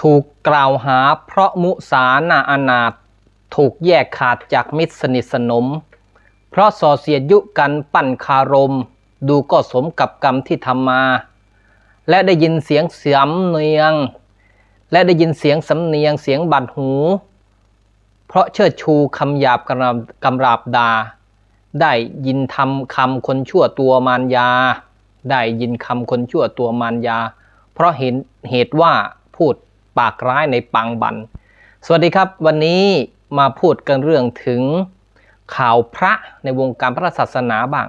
ถูกกล่าวหาเพราะมุสานาอนาถถูกแยกขาดจากมิตรสนิทสนม เพราะส่อเสียดยุกันปั่นคารม ดูก็สมกับกรรมที่ทำมา และได้ยินเสียงเสียมเนียง และได้ยินเสียงสำเนียงเสียงบัดหู เพราะเชิดชูคำหยาบกำราบกำราบดา ได้ยินทำคำคนชั่วตัวมารยา ได้ยินคำคนชั่วตัวมารยา เพราะเห็นเหตุว่าพูด ปากร้ายในปังบัน สวัสดีครับ วันนี้มาพูดกันเรื่องถึงข่าวพระในวงการพระศาสนาบ้าง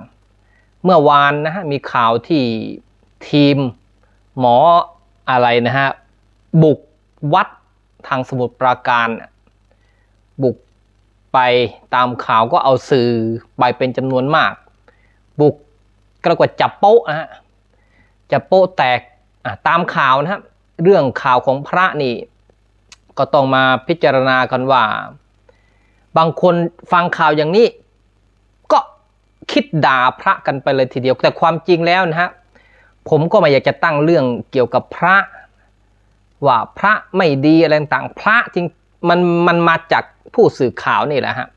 เมื่อวานนะฮะมีข่าวที่ทีมหมออะไรนะฮะบุกวัดทางสมุทรปราการ บุกไปตามข่าวก็เอาสื่อไปเป็นจำนวนมาก บุกกรียกว่าจับโป๊ะนะฮะจับโป๊ะแตกตามข่าวนะฮะ เรื่องข่าวของพระนี่ ก็ต้องมาพิจารณากันว่า บางคนฟังข่าวอย่างนี้ ก็คิดด่าพระกันไปเลยทีเดียว แต่ความจริงแล้วนะฮะผมก็ไม่อยากจะตั้งเรื่องเกี่ยวกับพระ ว่าพระไม่ดีอะไรต่างพระจริงมันมันมาจากผู้สื่อข่าวนี่แหละฮะ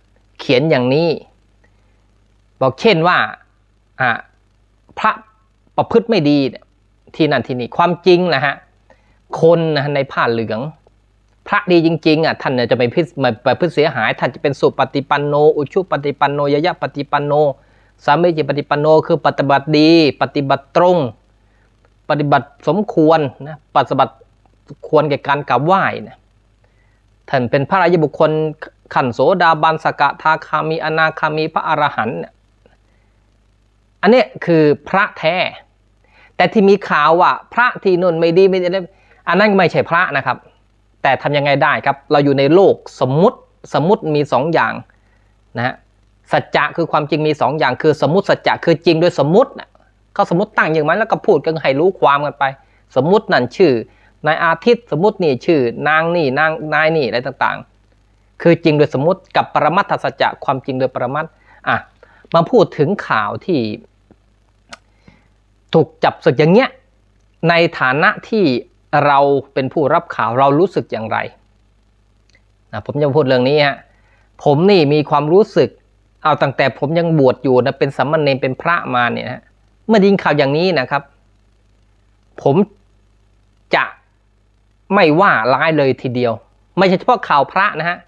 เขียนอย่างนี้ บอกเช่นว่าอ่าพระประพฤติไม่ดีที่นั่นที่นี่ความจริงนะฮะ คนนะในผ้าเหลือง พระดีจริงๆอะท่านจะไม่พิษไม่ไปพิเสียหาย ท่านจะเป็นสุปฏิปันโน อุชุปฏิปันโนยยะปฏิปันโนสามีจิปฏิปันโนคือปฏิบัติดี ปฏิบัติตรง ปฏิบัติสมควรนะปฏิบัติควรแก่การกราบไหว้นะท่านเป็นพระราชบุคคลขันโสดาบันสกทาคามีอนาคามีพระอรหันต์อันนี้คือพระแท้ แต่ที่มีข่าวว่า พระที่นุ่นไม่ดีไม่ดี อันนั้นไม่ใช่พระนะครับ แต่ทำยังไงได้ครับ เราอยู่ในโลกสมมุติสมมุติมีสองอย่างนะฮะสัจจะคือความจริงมีสองอย่างคือสมมติสัจจะคือจริงโดยสมมุติเขาสมมติตั้งอย่างนั้นแล้วก็พูดกันให้รู้ความกันไป สมมุตินั่นชื่อนายอาทิตย์สมมตินี่ชื่อนางนี่นางนายนี่อะไรต่างๆ คือจริงโดยสมมติกับปรมัตถสัจจะความจริงโดยปรมัตถ์อะมาพูดถึงข่าวที่ ถูกจับศึกอย่างเงี้ยในฐานะที่ เราเป็นผู้รับข่าวเรารู้สึกอย่างไรนะผมจะพูดเรื่องนี้ฮะผมนี่มีความรู้สึก เอาตั้งแต่ผมยังบวชอยู่นะเป็นสัมมาเนรเป็นพระมาเนี่ยฮะเมื่อยิงข่าวอย่างนี้นะครับ ผมจะไม่ว่าร้ายเลยทีเดียว ไม่ใช่เฉพาะข่าวพระนะฮะ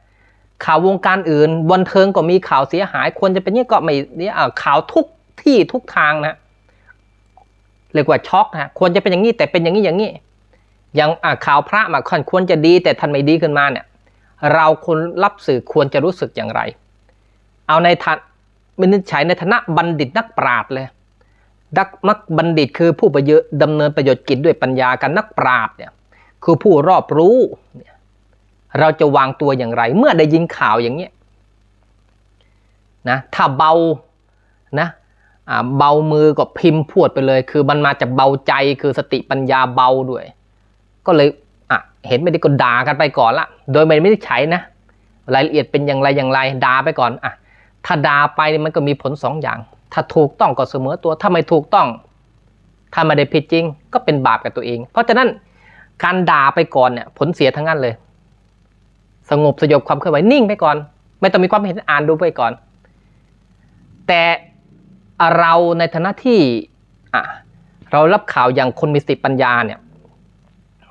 ข่าววงการอื่นบันเทิงก็มีข่าวเสียหาย ควรจะเป็นนี่ก็ไม่เนี่ยข่าวทุกที่ทุกทางนะเรียกว่าช็อกนะควรจะเป็นอย่างนี้แต่เป็นอย่างนี้อย่างนี้ ย่างข่าวพระมาควรจะดี แต่ท่านไม่ดีขึ้นมาเนี่ยเราคนรับสื่อควรจะรู้สึกอย่างไร เอาในฐานมินิจฉัยในฐานะบัณฑิตนักปราชญ์เลยดักมักบัณฑิตคือผู้ประโยชน์ดำเนินประโยชน์กิจด้วยปัญญากันนักปราชญ์เนี่ยคือผู้รอบรู้เราจะวางตัวอย่างไร เมื่อได้ยินข่าวอย่างเนี้ยนะถ้าเบานะเบามือก็พิมพ์พวดไปเลย คือมันมาจากเบาใจคือสติปัญญาเบาด้วย ก็เลยอะเห็นไม่ได้ก็ด่ากันไปก่อนละโดยไม่ได้ใช้นะ รายละเอียดเป็นอย่างไรอย่างไรด่าไปก่อนอะถ้าด่าไปมันก็มีผลสองอย่าง ถ้าถูกต้องก็เสมอตัวถ้าไม่ถูกต้องถ้าไม่ได้ผิดจริง ก็เป็นบาปกับตัวเอง เพราะฉะนั้นการด่าไปก่อนเนี่ยผลเสียทั้งนั้นเลย สงบสยบความเคลื่อนไหวนิ่งไปก่อน ไม่ต้องมีความเห็นอ่านดูไปก่อน แต่เราในฐานะที่อะเรารับข่าวอย่างคนมีสติปัญญาเนี่ย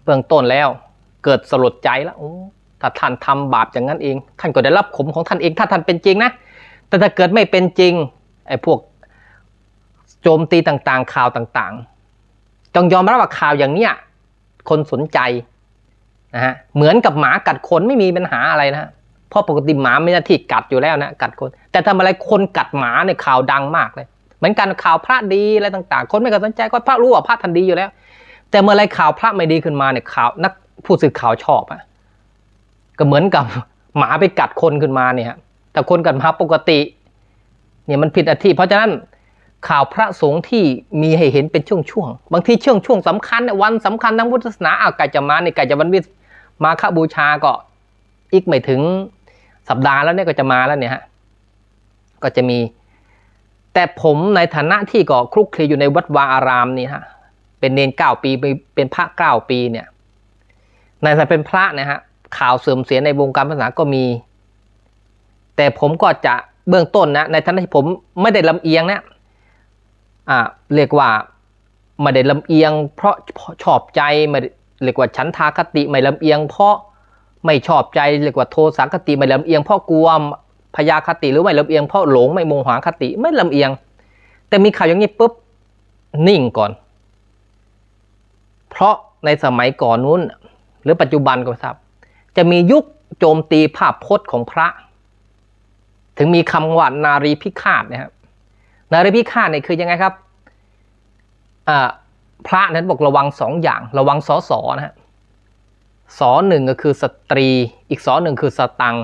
เบื้องต้นแล้ว เกิดสลดใจแล้วถ้าท่านทำบาปอย่างนั้นเอง ท่านก็ได้รับขมของท่านเอง ถ้าท่านเป็นจริงนะ แต่ถ้าเกิดไม่เป็นจริงไอ้พวกโจมตีต่างๆ ข่าวต่างๆต้องยอมรับว่าข่าวอย่างเนี้ยคนสนใจนะฮะเหมือนกับหมากัดคนไม่มีปัญหาอะไรนะเพราะปกติหมาไม่หน้าที่กัดอยู่แล้วนะกัดคน แต่ทำอะไรคนกัดหมาในข่าวดังมากเลย เหมือนกันข่าวพระดีอะไรต่าง ๆ คนไม่ก็สนใจก็พระรู้ว่าพระทันดีอยู่แล้ว แต่เมื่อไรข่าวพระไม่ดีขึ้นมาเนี่ยข่าวนักผู้สื่อข่าวชอบอะก็เหมือนกับหมาไปกัดคนขึ้นมาเนี่ยแต่คนกัดหมาปกติ เนี่ยมันผิดอธิเพราะฉะนั้นข่าวพระสงฆ์ที่มีให้เห็นเป็นช่วงๆบางทีช่วงช่วงสำคัญวันสำคัญทางพุทธศาสนาอาวไก่จะมาเนี่ยไก่จะวันวิมาฆบูชาก็อีกไม่ถึงสัปดาห์แล้วเนี่ยก็จะมาแล้วเนี่ยฮะก็จะมี แต่ผมในฐานะที่ก็คลุกคลีอยู่ในวัดวาอารามนี่ฮะ เป็นเนนเก้าปีเป็นพระเก้าปีเนี่ยในสายเป็นพระนะฮะข่าวเสื่อมเสียในวงการศาสนาก็มี แต่ผมก็จะเบื้องต้นนะ ในฐานะที่ผมไม่ได้ลำเอียงนะอ่าเรียกว่าไม่ได้ลำเอียง เพราะชอบใจไม่เรียกว่าฉันทาคติไม่ลำเอียง เพราะไม่ชอบใจเรียกว่าโทสาคติไม่ลำเอียงเพราะกลัวพยาคติหรือไม่ลำเอียงเพราะหลงไม่โมหะคติไม่ลำเอียง แต่มีข่าวอย่างนี้ปุ๊บนิ่งก่อน เพราะในสมัยก่อนนู้น หรือปัจจุบันก็ทราบจะมียุคโจมตีภาพพจน์ของพระ ถึงมีคำว่านารีพิฆาตนะครับนารีพิฆาตเนี่ยคือยังไงครับพระนั้นบอกระวังสองอย่าง ระวังสอสอนะฮะสอหนึ่งก็คือสตรี อีกสอหนึ่งคือสตัง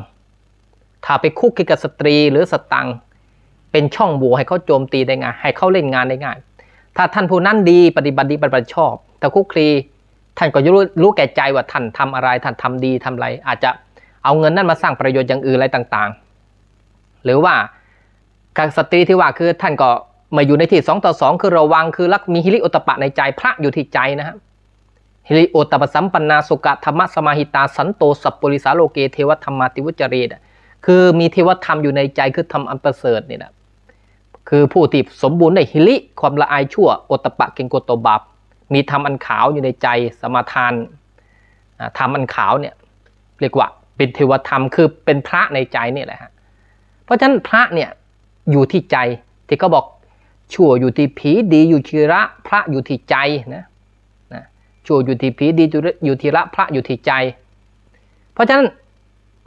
ถ้าไปคุกคีกับสตรีหรือสตังเป็นช่องโหว่ให้เขาโจมตีได้ง่ายให้เขาเล่นงานได้ง่าย ถ้าท่านผู้นั้นดีปฏิบัติดีปฏิบัติชอบ แต่คุกคลีท่านก็รู้รู้แก่ใจว่าท่านทำอะไรท่านทำดีทำอะไร อาจจะเอาเงินนั้นมาสร้างประโยชน์อย่างอื่นอะไรต่างๆ หรือว่าการสตรีที่ว่าคือท่านก็มาอยู่ในที่สองต่อสองคือระวังคือรักมีฮิริโอตปะในใจพระอยู่ที่ใจนะครับฮิริโอตปะสัมปันนาสุกะธรรมสมาหิตาสันโตสัพปริสาโลเกเทวธรรมาติวุจเรตคือมีเทวธรรมอยู่ในใจคือทำอันประเสริฐนี่นะคือผู้ที่สมบูรณ์ในฮิริความละอายชั่วโอตปะเก่งโกตบาป มีธรรมอันขาวอยู่ในใจสมาทานธรรมอันขาวเนี่ยเรียกว่าเป็นเทวธรรมคือเป็นพระในใจนี่แหละฮะเพราะฉะนั้นพระเนี่ยอยู่ที่ใจที่เขาบอกชั่วอยู่ที่ผีดีอยู่ที่ระพระอยู่ที่ใจนะนะชั่วอยู่ที่ผีดีอยู่ที่ระพระอยู่ที่ใจ เพราะฉะนั้น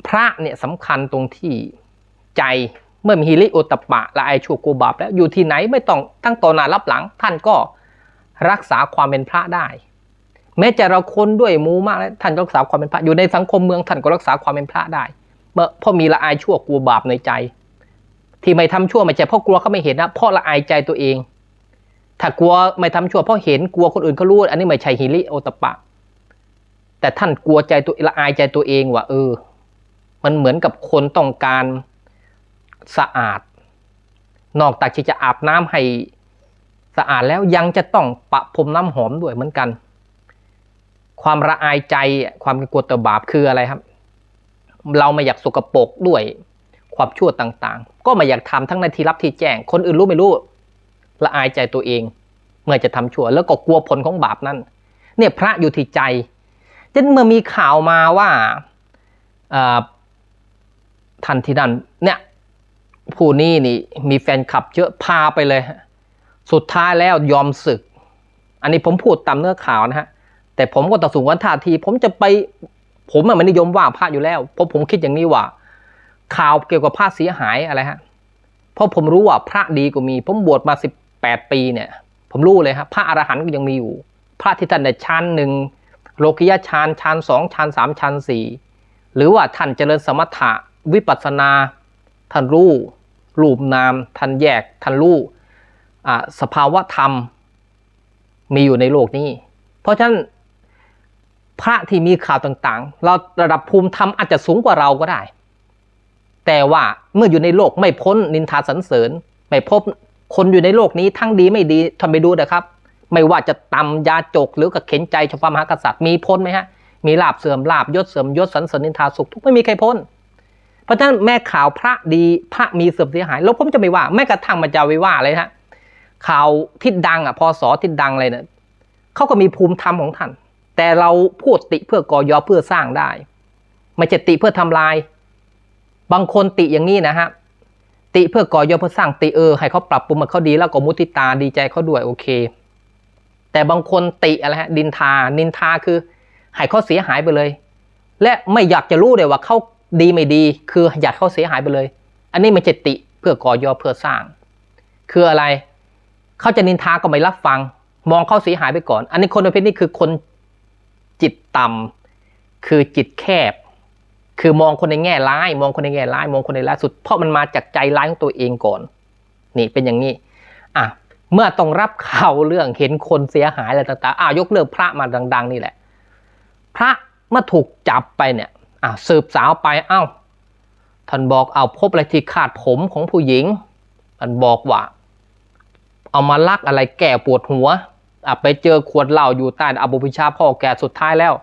พระเนี่ยสำคัญตรงที่ใจเมื่อมีฮิริโอตปะละไอชั่วกูบาปแล้วอยู่ที่ไหนไม่ต้องตั้งต่อน้ารับหลังท่านก็ รักษาความเป็นพระได้ แม้จะเราคนด้วยมูมากแล้วท่านก็รักษาความเป็นพระอยู่ในสังคมเมืองท่านก็รักษาความเป็นพระได้เมื่อเพราะมีละอายชั่วกลัวบาปในใจ ที่ไม่ทำชั่วไม่ใช่เพราะกลัวเขาไม่เห็นนะเพราะละอายใจตัวเอง ถ้ากลัวไม่ทำชั่วเพราะเห็นกลัวคนอื่นเขารู้อันนี้ไม่ใช่ฮิริโอตปะ แต่ท่านกลัวใจตัวละอายใจตัวเองว่าเออ มันเหมือนกับคนต้องการสะอาด นอกจากที่จะอาบน้ำให้ สะอาดแล้วยังจะต้องปะพรมน้ำหอมด้วยเหมือนกัน ความระอายใจความกลัวต่อบาปคืออะไรครับ เราไม่อยากสกปรกด้วยความชั่วต่างๆ ก็ไม่อยากทำทั้งในที่รับที่แจ้ง คนอื่นรู้ไม่รู้ละอายใจตัวเอง เมื่อจะทำชั่ว แล้วก็กลัวผลของบาปนั่นเนี่ยพระอยู่ที่ใจจนเมื่อมีข่าวมาว่าท่านที่นั่นเนี่ยผู้นี้นี่มีแฟนคลับเยอะพาไปเลย สุดท้ายแล้วยอมศึก อันนี้ผมพูดตามเนื้อข่าวนะฮะ แต่ผมก็ต่อสู้วันท่าที ผมจะไป ผมไม่นิยมว่าพระอยู่แล้ว เพราะผมคิดอย่างนี้ว่า ข่าวเกี่ยวกับพระเสียหายอะไรฮะ เพราะผมรู้ว่าพระดีก็มี ผมบวชมาสิบแปดปีเนี่ย ผมรู้เลยครับพระอรหันต์ก็ยังมีอยู่ พระที่ท่านในชั้นหนึ่งโลกิยาฌานฌานสองฌานสามฌานสี่หรือว่าท่านเจริญสมถะวิปัสสนา ท่านรู้รูปนาม ท่านแยก ท่านรู้ สภาวะธรรมมีอยู่ในโลกนี้ เพราะฉะนั้นพระที่มีข่าวต่างๆ เราระดับภูมิธรรมอาจจะสูงกว่าเราก็ได้ แต่ว่าเมื่ออยู่ในโลกไม่พ้นนินทาสรรเสริญ ไม่พบคนอยู่ในโลกนี้ทั้งดีไม่ดีทำไปดูนะครับ ไม่ว่าจะตำยาจกหรือกับเข็นใจชาวมหากษัตริย์มีพ้นไหมฮะ มีลาบเสื่อมลาบยศเสื่อมยศสรรเสริญนินทาสุขทุกไม่มีใครพ้น เพราะฉะนั้นแม่ข่าวพระดีพระมีเสื่อมเสียหาย แล้วผมจะไม่ว่าแม้กระทั่งมันจะไปว่าเลยฮะ ข่าวทิศดังอะพอสอทิศดังอะไรเนี่ยเขาก็มีภูมิธรรมของท่าน แต่เราพูดติเพื่อก่อยอเพื่อสร้างได้ ไม่ใช่ติเพื่อทำลาย บางคนติอย่างนี้นะฮะติเพื่อก่อยอเพื่อสร้างติเออให้เขาปรับปรุงมันเขาดีแล้วก็มุติตาดีใจเขาด้วยโอเค แต่บางคนติอะไรฮะดินทานินทาคือให้เขาเสียหายไปเลย และไม่อยากจะรู้เลยว่าเขาดีไม่ดี คืออยากเขาเสียหายไปเลย อันนี้ไม่ใช่ติเพื่อก่อยอเพื่อสร้าง คืออะไร เขาจะนินทาก็ไม่รับฟัง มองเขาเสียหายไปก่อน อันนี้คนประเภทนี้คือคนจิตต่ำคือจิตแคบ คือมองคนในแง่ร้าย มองคนในแง่ร้าย มองคนในร้ายสุด เพราะมันมาจากใจร้ายของตัวเองก่อน นี่เป็นอย่างนี้ อะ เมื่อต้องรับข่าวเรื่องเห็นคนเสียหายอะไรต่างๆอ่ายกเลิกพระมาดัง ๆ นี่แหละ พระเมื่อถูกจับไปเนี่ย อะสืบสาวไปเอ้าท่านบอกเอาพบอะไรที่ขาดผมของผู้หญิง ท่านบอกว่า เอามาลักอะไรแก่ปวดหัวอะไปเจอขวดเหล้าอยู่ใต้อาบุพิชาพ่อแก่สุดท้ายแล้ว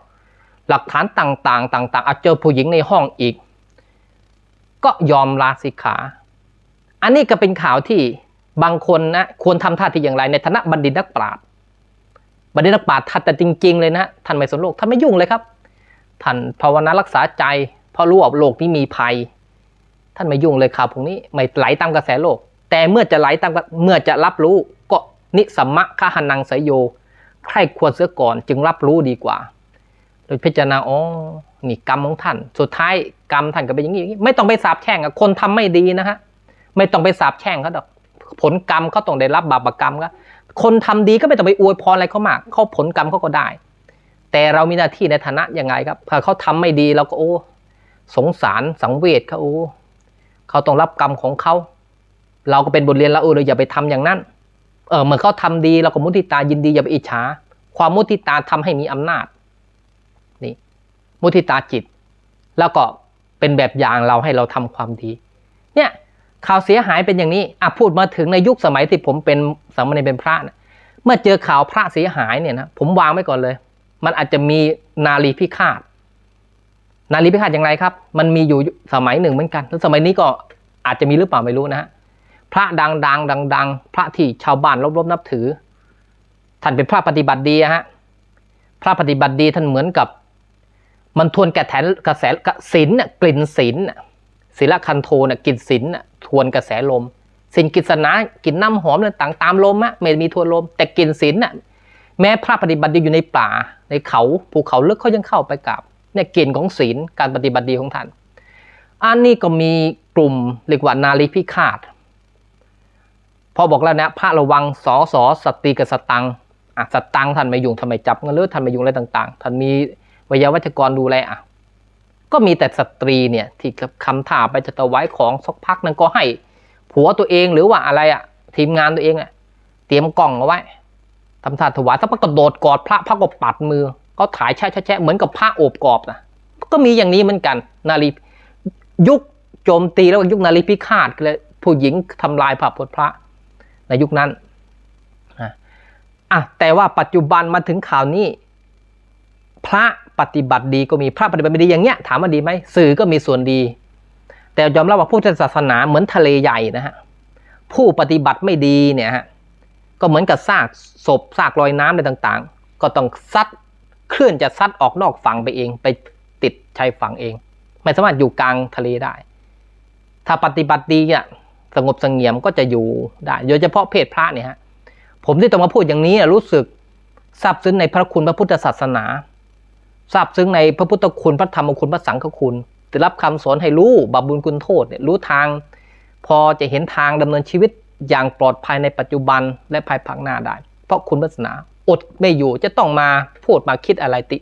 หลักฐานต่างๆ ต่างๆอาจเจอผู้หญิงในห้องอีก ก็ยอมลาสิกขา อันนี้ก็เป็นข่าวที่บางคนนะควรทำท่าทีอย่างไรในฐานะบัณฑิตนักปราชญ์บัณฑิตนักปราชญ์ท่านแต่จริง ๆ เลยนะท่านไม่สนโลกท่านไม่ยุ่งเลยครับท่านภาวนารักษาใจเพราะรู้ว่าโลกนี้มีภัย ท่านไม่ยุ่งเลยข่าวพวกนี้ไม่ไหลตามกระแสโลก แต่เมื่อจะไหลตามเมื่อจะรับรู้ก็นิสัมมะคหนังสยโยใครควรเสียก่อนจึงรับรู้ดีกว่า โดยพิจารณาอ๋อนี่กรรมของท่าน สุดท้ายกรรมท่านก็เป็นอย่างนี้ไม่ต้องไปสาบแช่งคนทำไม่ดีนะฮะไม่ต้องไปสาบแช่งเขาดอกผลกรรมเขาต้องได้รับบาปกรรมก็คนทำดีก็ไม่ต้องไปอวยพรอะไรเขามากเขาผลกรรมเขาก็ได้ แต่เรามีหน้าที่ในฐานะยังไงครับถ้าเขาทำไม่ดีเราก็โอ้ สงสารสังเวชเขาโอ้เขาต้องรับกรรมของเขา เราก็เป็นบทเรียนแล้วเออเราอย่าไปทำอย่างนั้น เออเหมือนเขาทำดีเราก็มุทิตายินดีอย่าไปอิจฉา ความมุทิตาทำให้มีอำนาจ นี่ มุทิตาจิต แล้วก็เป็นแบบอย่างเราให้เราทำความดี เนี่ยข่าวเสียหายเป็นอย่างนี้อะพูดมาถึงในยุคสมัยที่ผมเป็นสามเณรเป็นพระนะเมื่อเจอข่าวพระเสียหายเนี่ยนะผมวางไว้ก่อนเลย มันอาจจะมีนารีพิฆาต นารีพิฆาตอย่างไรครับ มันมีอยู่สมัยหนึ่งเหมือนกันแล้วสมัยนี้ก็อาจจะมีหรือเปล่าไม่รู้นะฮะ พระดังดังดังดังๆพระที่ชาวบ้านรบๆนับถือ ท่านเป็นพระปฏิบัติดีอะฮะพระปฏิบัติดีท่านเหมือนกับ มันทวนกระแถนกระแสกระศีลน่ะกลิ่นศีลน่ะศีลคันโทน่ะกลิ่นศีลน่ะทวนกระแสลมสินกิษณากลิ่นน้ำหอมต่างตามลมอะไม่มีทวนลม แต่กลิ่นศีลน่ะแม้พระปฏิบัติดีอยู่ในป่า ในเขาภูเขาลึกเขายังเข้าไปกราบเนี่ยกลิ่นของศีลการปฏิบัติดีของท่าน อันนี้ก็มีกลุ่มเรียกว่านารีพิฆาต พอบอกแล้วนะพระระวังสอสอสตรีกับสตังอะสตังท่านไม่ยุ่งทำไมจับเงินหรือท่านไม่ยุ่งอะไรต่าง ๆ ท่านมีวิยาวัจกรดูแลอะก็มีแต่สตรีเนี่ยที่คำถามไปจะถวายของสักพักนึงก็ให้ ผัวตัวเองหรือว่าอะไรอะทีมงานตัวเองอะเตรียมกล่องเอาไว้ทำท่าถวายสักพักก็โดดกอดพระพระก็ปัดมือเขาถ่ายแช่แช่เหมือนกับพระโอบกอบนะก็มีอย่างนี้เหมือนกัน นารียุคโจมตีแล้วก็ยุคนารีพิฆาตเลยผู้หญิงทำลายพระพุทธพระ ในยุคนั้นนะอะแต่ว่าปัจจุบันมาถึงข่าวนี้ พระปฏิบัติดีก็มีพระปฏิบัติไม่ดีอย่างเงี้ยถามว่าดีไหมสื่อก็มีส่วนดี แต่ยอมรับว่าพุทธศาสนาเหมือนทะเลใหญ่นะฮะผู้ปฏิบัติไม่ดีเนี่ยฮะก็เหมือนกับซากศพซากรอยน้ำอะไรต่างๆ ก็ต้องซัดคลื่นจะซัดออกนอกฝั่งไปเอง ไปติดชายฝั่งเอง ไม่สามารถอยู่กลางทะเลได้ ถ้าปฏิบัติดีเนี่ย สงบสงี่ยมก็จะอยู่ได้โดยเฉพาะเพศพระเนี่ยฮะผมที่ต้องมาพูดอย่างนี้อะรู้สึกซาบซึ้งในพระคุณพระพุทธศาสนาซาบซึ้งในพระพุทธคุณพระธรรมคุณพระสังฆคุณได้รับคำสอนให้รู้บาปบุญคุณโทษเนี่ยรู้ทาง พอจะเห็นทางดำเนินชีวิตอย่างปลอดภัยในปัจจุบันและภายภาคหน้าได้ เพราะคุณพระศาสนาอดไม่อยู่จะต้องมาพูดมาคิดอะไรติ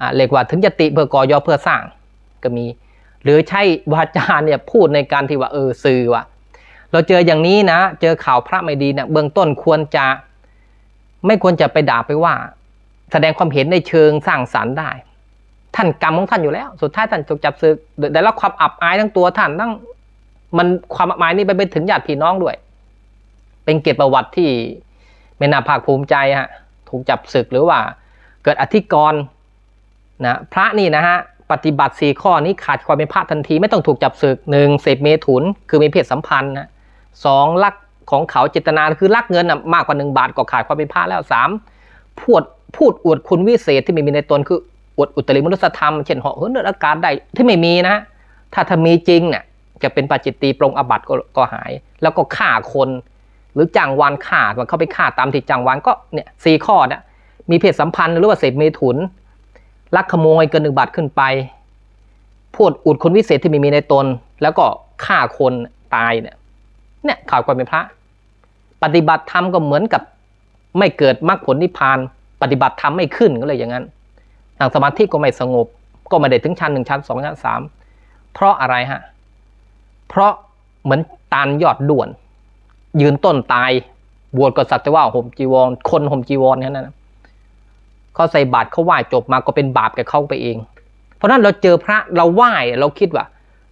อ่าเรียกว่าถึงจะติเพื่อก่อยอเพื่อสร้างก็มี หรือใช้วาจาเนี่ยพูดในการที่ว่าเออสื่อว่าเราเจออย่างนี้นะ เจอข่าวพระไม่ดีเนี่ยเบื้องต้นควรจะ ไม่ควรจะไปด่าไปว่า แสดงความเห็นในเชิงสร้างสรรค์ได้ ท่านกรรมของท่านอยู่แล้ว สุดท้ายท่านถูกจับศึกได้รับความอับอายทั้งตัวท่านทั้งมันความอับอายนี่ไปไปถึงญาติพี่น้องด้วย เป็นเกียรติประวัติที่ไม่น่าภาคภูมิใจฮะถูกจับศึกหรือว่า เกิดอธิกรณ์นะพระนี่นะฮะ ปฏิบัติสี่ข้อนี้ขาดความเป็นพระทันทีไม่ต้องถูกจับศึกหนึ่งเสพเมถุน คือมีเพศสัมพันธ์นะสองลักของเขาเจตนาคือลักเงินนะมากกว่าหนึ่งบาทก็ขาดความเป็นพระแล้วสามพูดพูดอวดคุณวิเศษที่ไม่มีในตนคืออวดอุตริมนุสธรรม เช่นเหาะเหินเดินอากาศได้ที่ไม่มีนะถ้าถ้ามีจริงเนี่ยจะเป็นปัจจิตตีปรงอบัตก็ก็หาย แล้วก็ฆ่าคน หรือจ้างวานฆ่ามันเข้าไปฆ่าตามที่จ้างวานก็เนี่ยสี่ข้อนี่ยมีเพศสัมพันธ์หรือว่าเสพเมถุน ลักขโมยเกินหนึ่งบาทขึ้นไป พูดอุดคนวิเศษที่ไม่มีในตน แล้วก็ฆ่าคนตายเนี่ย เนี่ยข่าวความเป็นพระ ปฏิบัติธรรมก็เหมือนกับ ไม่เกิดมรรคผลนิพพาน ปฏิบัติธรรมไม่ขึ้นก็เลยอย่างนั้นนั่งสมาธิก็ไม่สงบ ก็ไม่ได้ถึงชั้นหนึ่งชั้นสองชั้นสามเพราะอะไรฮะ เพราะเหมือนตาลยอดด่วน ยืนต้นตาย บวชก็สักแต่ว่าห่มจีวร คนห่มจีวรแค่นั้นนะ เขาใส่บาตรเขาไหว้จบมาก็เป็นบาปแก่เขาไปเอง เพราะนั้นเราเจอพระเราไหว้เราคิดว่า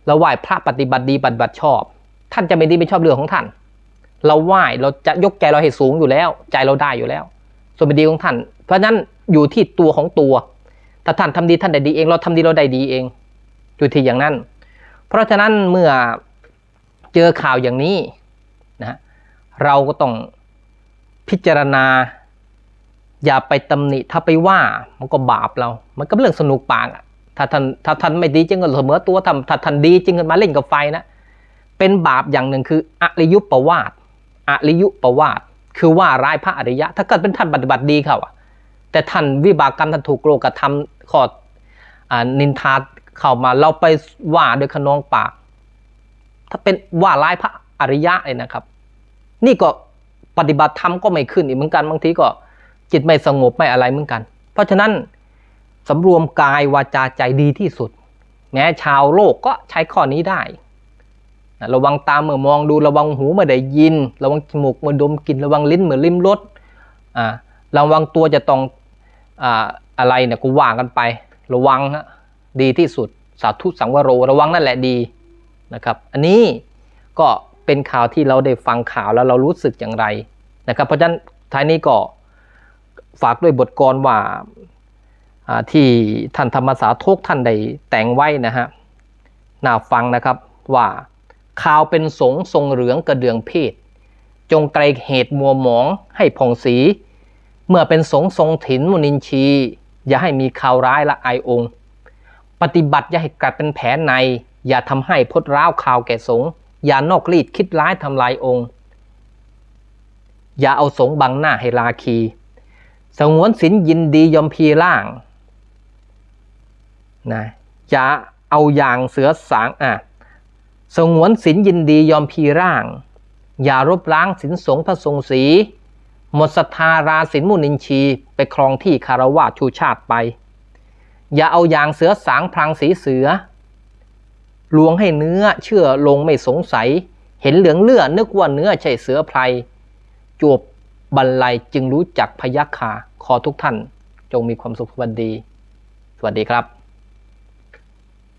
เราไหว้พระปฏิบัติดีปฏิบัติชอบ ท่านจะไม่ดีไม่ชอบเรื่องของท่าน เราไหว้เราจะยกใจเราให้สูงอยู่แล้ว ใจเราได้อยู่แล้ว ส่วนไม่ดีของท่าน เพราะนั้นอยู่ที่ตัวของตัวถ้าท่านทำดีท่านได้ดีเอง เราทำดีเราได้ดีเองอยู่ที่อย่างนั้น เพราะฉะนั้นเมื่อเจอข่าวอย่างนี้นะเราก็ต้องพิจารณา อย่าไปตำหนิถ้าไปว่ามันก็บาปเรา มันก็เรื่องสนุกปากอะถ้าท่านถ้าท่านไม่ดีจริงก็เสมอตัวทำถ้าท่านดีจริงก็มาเล่นกับไฟนะ เป็นบาปอย่างหนึ่งคืออริยุประวาทอริยุประวาทคือว่าร้ายพระอริยะ ถ้าเกิดเป็นท่านปฏิบัติดีเขาอะแต่ท่านวิบากกรรมท่านถูกโลกธรรมขออ่านินทาเข้ามาเราไปว่าโดยขนองปาก ถ้าเป็นว่าร้ายพระอริยะเลยนะครับ นี่ก็ปฏิบัติธรรมก็ไม่ขึ้นอีกเหมือนกันบางทีก็ จิตไม่สงบไม่อะไรเหมือนกัน เพราะฉะนั้นสำรวมกายวาจาใจดีที่สุด แม้ชาวโลกก็ใช้ข้อนี้ได้ ระวังตาเมื่อมองดูระวังหูเมื่อได้ยิน ระวังจมูกเมื่อดมกลิ่นระวังลิ้นเมื่อลิ้มรสอ่าระวังตัวจะต้องอ่าอะไรเนี่ยกูว่ากันไป ระวังฮะดีที่สุดสาธุสังวโรระวังนั่นแหละดีนะครับ อันนี้ก็เป็นข่าวที่เราได้ฟังข่าวแล้วเรารู้สึกอย่างไรนะครับ เพราะฉะนั้นท้ายนี้ก็ ฝากด้วยบทกรว่าอ่าที่ท่านธรรมสาโทกท่านได้แต่งไว้นะฮะน่าฟังนะครับว่าข่าวเป็นสงทรงเหลืองกระเดืองเพศ จงไกลเหตุมัวหมองให้ผ่องสี เมื่อเป็นสงทรงถินมุนินชี อย่าให้มีข่าวร้ายละอายองค์ ปฏิบัติอย่าให้กลัดเป็นแผลใน อย่าทำให้พดร้าวข่าวแก่สง อย่านอกรีดคิดร้ายทำลายองค์ อย่าเอาสงบังหน้าให้ลาคี สงวนศีลยินดียอมพีร่างนะอย่าเอาอย่างเสือสางอะสงวนศีลยินดียอมพีร่าง อย่ารบล้างศีลสงฆ์พระทรงศรีหมดศรัทธาราศีลมุนินชีไปครองที่คารวะชูชาติไป อย่าเอาอย่างเสือสางพรางสีเสือลวงให้เนื้อเชื่อลงไม่สงสัย เห็นเหลืองเลือดนึกว่าเนื้อใช่เสือไพรจวบ บรรลัยจึงรู้จักพยัคฆาขอทุกท่าน จงมีความสุขสวัสดี สวัสดีครับ